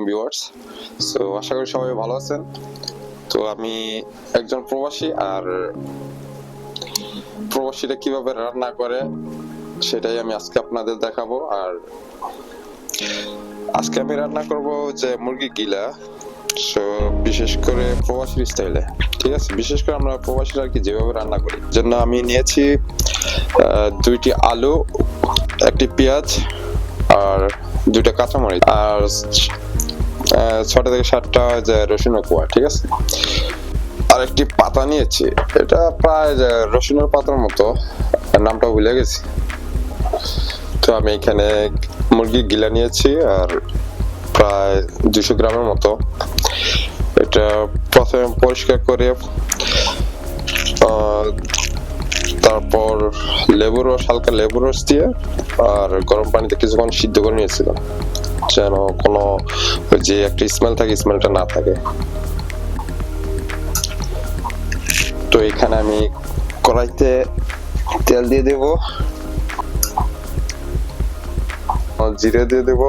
আলাইকুম viewers so আশা করি সবাই ভালো আছেন। তো আমি একজন প্রবাসী, আর প্রবাসীরা কীভাবে রান্না করে, সেটাই আমি আজকে আপনাদের দেখাবো। আর আজকে আমি রান্না করব যে মুরগি গিলা। সো বিশেষ করে প্রবাসীর স্টাইলে, ঠিক আছে? বিশেষ করে আমরা প্রবাসীরা আর কি যেভাবে রান্না করি। জন্য আমি নিয়েছি দুইটি আলু, একটি পেঁয়াজ, আর দুইটা কাঁচামরিচ। আর ছটা থেকে সাতটা যে রসুনের কোয়া ঠিক আছে? আর একটি পাতা নিয়েছি, এটা প্রায় রসুনের পাতার মতো নামটা ভুলে গেছি। তো আমি এখানে মুরগি গিলা নিয়েছি, আর প্রায় দুশো গ্রামের মতো। এটা প্রথমে পরিষ্কার করে তারপর লেবুর রস, হালকা লেবুর রস দিয়ে, আর গরম পানিতে কিছুক্ষণ সিদ্ধ করে নিয়েছিলাম। যেন কোনো যে একটা স্মেল থাকে স্মেলটা না থাকে। তো এখানে আমি কড়াইতে তেল দিয়ে দেব। জিরে দিয়ে দেব।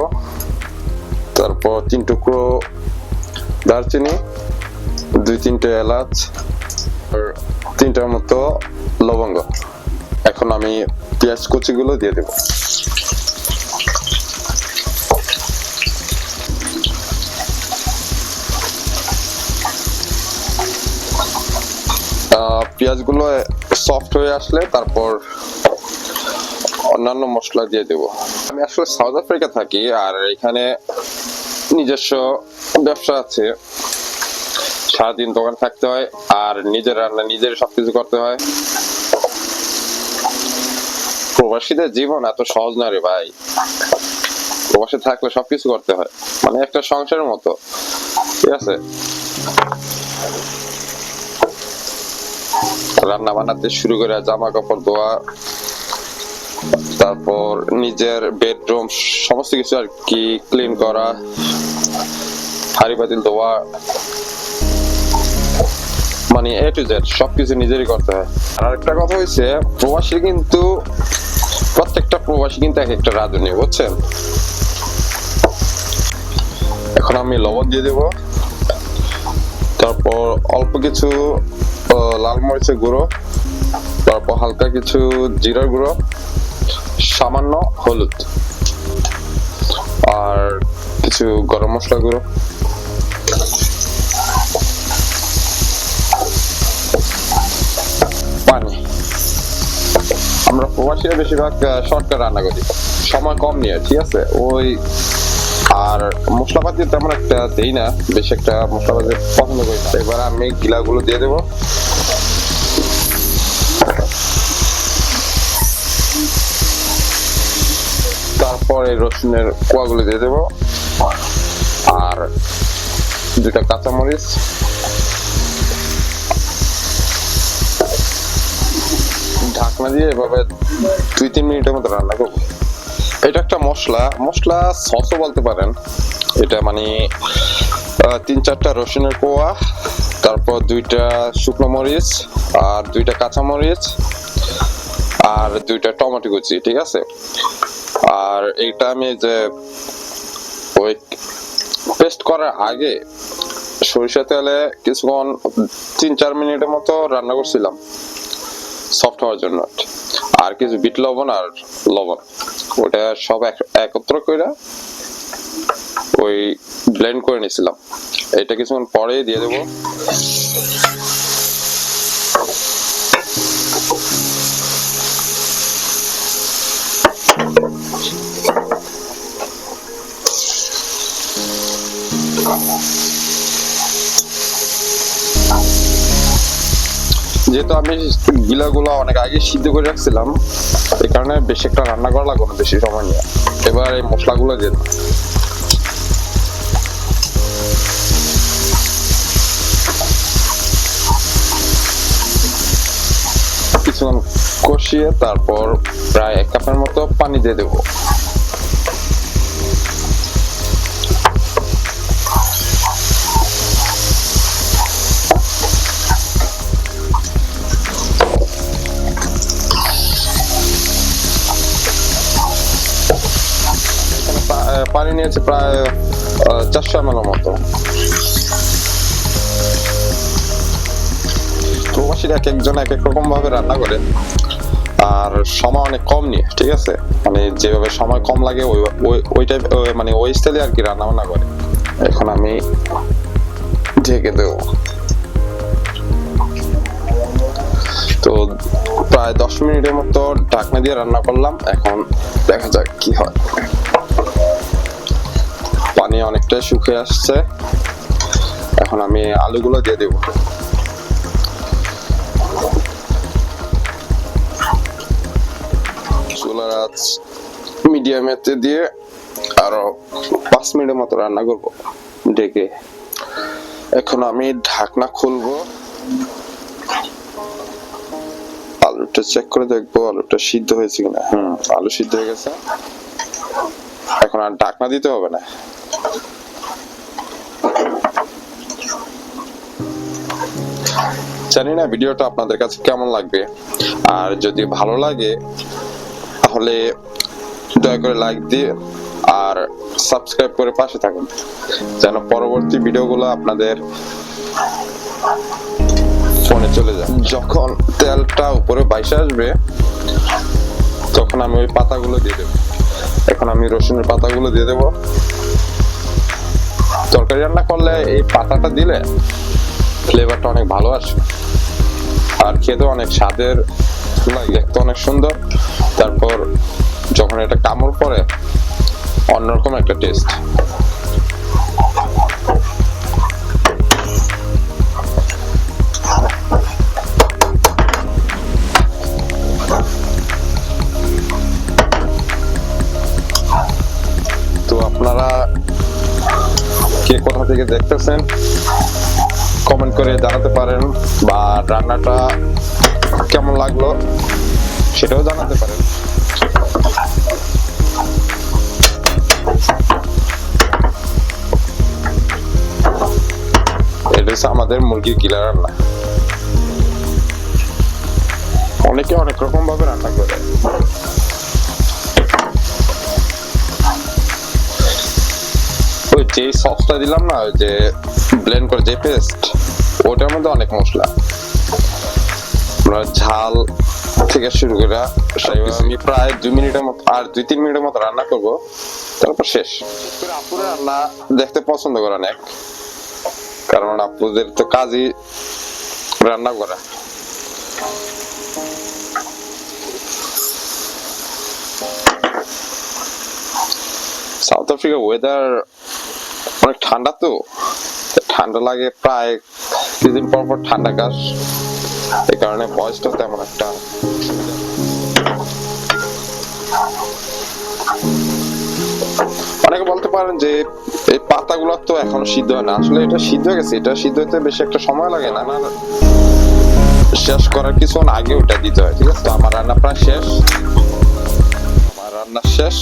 তারপর তিন টুকরো দারচিনি, দুই তিনটে এলাচ তিনটার মতো লবঙ্গ। এখন আমি পেঁয়াজ কুচিগুলো দিয়ে দেব। পেঁয়াজগুলো সফট হয়ে আসলে তারপর অন্যান্য মশলা দিয়ে দেব। আমি আসলে সাউথ আফ্রিকা থাকি আর এখানে নিজস্ব ব্যবসা আছে। সারাদিন দোকান থাকতে হয় আর নিজের রান্না, নিজের সবকিছু করতে হয়। প্রবাসীদের জীবন এত সহজ না রে ভাই। প্রবাসে থাকলে সবকিছু করতে হয়। মানে একটা সংসারের মতো। ঠিক আছে? রান্না বান্নাতে শুরু করে জামা কাপড় ধোয়া, তারপর নিজের বেডরুম সমস্ত কিছু আর কি ক্লিন করা, হাড়ি পাতিল ধোয়া মানে এ টু জেড সবকিছু নিজেরই করতে হয়। আর একটা কথা হয়েছে প্রবাসী কিন্তু, প্রত্যেকটা প্রবাসী কিন্তু এক একটা রাঁধুনি বুঝছেন? এখন আমি লবণ দিয়ে দেব, তারপর অল্প কিছু লাল মরিচের গুঁড়ো, তারপর হালকা কিছু জিরার গুঁড়ো, সামান্য হলুদ, আর কিছু গরম মশলা গুঁড়ো। পানি। আমরা প্রবাসীরা বেশিরভাগ শর্টকাট রান্না করি। সময় কম নিয়ে, ঠিক আছে? ওই আর মশলাপাতি তেমন একটা দেই না, বেশি একটা মশলাপাতি পছন্দ করি এবার আমি গিলাগুলো দিয়ে দেবো। তারপর রসুনের কোয়াগুলো দিয়ে দেবো। আর দুটা কাঁচামরিচ। ঢাকনা দিয়ে এভাবে দুই তিন মিনিটের মতো রান্না করব। এটা একটা মশলা। মশলা সসও বলতে পারেন। এটা মানে তিন চারটা রসুনের কোয়া, তারপর দুইটা শুকনো মরিচ আর দুইটা কাঁচা মরিচ আর দুইটা টমেটো কুচি, ঠিক আছে? আর এটা আমি যে, ওই পেস্ট করার আগে সরিষা তেলে কিছুক্ষণ, তিন চার মিনিটের মতো রান্না করছিলাম। সফট হওয়ার জন্য আর কিছু বিট লবণ আর লবণ। ওটা সব এক- একত্র করে ওই ব্লেন্ড করে নিয়েছিলাম এটা কিছুক্ষণ পরে দিয়ে দেবো। যেহেতু আমি গিলাগুলো অনেক আগে সিদ্ধ করে রাখছিলাম। এই কারণে বেশি একটা রান্না করা লাগবে বেশি সময় নিয়ে। এবার এই মশলাগুলো দিয়ে। কিছুক্ষণ কষিয়ে তারপর প্রায় এক কাপের মতো পানি দিয়ে দেবো। পানি নিয়েছে প্রায় চারশো এম মতো। প্রবাসীরা এক একজন এক এক রকম ভাবে রান্না করে, আর সময় অনেক কম নিয়ে, ঠিক আছে? মানে যেভাবে সময় কম লাগে, ওই, ওই- টাইপ মানে ওই স্টাইলে আর কি রান্না বান্না করে। এখন আমি ঢেকে দেবো। তো প্রায় দশ মিনিটের মতো ঢাকনা দিয়ে রান্না করলাম, এখন দেখা যাক কি হয়। পানি অনেকটাই শুকিয়ে আসছে। এখন আমি আলুগুলো দিয়ে দেবো। চুলার মিডিয়ামেতে দিয়ে আরও পাঁচ মিনিটের মতো রান্না করব। ডেকে। এখন আমি ঢাকনা খুলবো। আলুটা চেক করে দেখব আলুটা সিদ্ধ হয়েছে কিনা। হুম, আলু সিদ্ধ হয়ে গেছে। এখন আর ঢাকনা দিতে হবে না। জানি না ভিডিওটা আপনাদের কাছে কেমন লাগবে। আর যদি ভালো লাগে, তাহলে দয়া করে লাইক দিয়ে আর সাবস্ক্রাইব করে পাশে থাকুন। যেন পরবর্তী ভিডিওগুলো আপনাদের ফোনে চলে যায়। যখন তেলটা উপরে বাইসে আসবে, তখন আমি ওই পাতাগুলো দিয়ে দেবো। এখন আমি রসুনের পাতাগুলো দিয়ে দেবো। তরকারি রান্না করলে এই পাতাটা দিলে ফ্লেভারটা অনেক ভালো আসে। আর খেতে অনেক স্বাদের দেখতে অনেক সুন্দর। তারপর যখন এটা কামড় পরে অন্যরকম একটা টেস্ট থেকে দেখতেছেন কমেন্ট করে জানাতে পারেন বা রান্নাটা কেমন লাগল সেটাও জানাতে পারেন। আমাদের মুরগির গিলা রান্না। অনেকে অনেক রকম ভাবে রান্না করে। যে সসটা দিলাম না যে ব্লেন্ড করে যে পেস্ট ওটার মধ্যে অনেক মশলা। আমরা ঝাল থেকে শুরু করে আমি প্রায় দুই মিনিটের মতো আর দুই তিন মিনিটের মতো রান্না করব তারপর শেষ। আপুরা রান্না দেখতে পছন্দ করে অনেক কারণ আপুদের তো কাজই রান্না করা। সাউথ আফ্রিকার ওয়েদার অনেক ঠান্ডা তো। ঠান্ডা লাগে প্রায় কিছুদিন পর পর ঠান্ডা কাশ। এই কারণে ভয়েসটা তেমন একটা অনেকে বলতে পারেন যে এই পাতাগুলো তো এখনও সিদ্ধ হয় না। আসলে এটা সিদ্ধ হয়ে গেছে। এটা সিদ্ধ হতে বেশি একটা সময় লাগে না। না শেষ করার কিছুক্ষণ আগে ওটা দিতে হয়, ঠিক আছে? তো আমার রান্না প্রায় শেষ। আমার রান্না শেষ।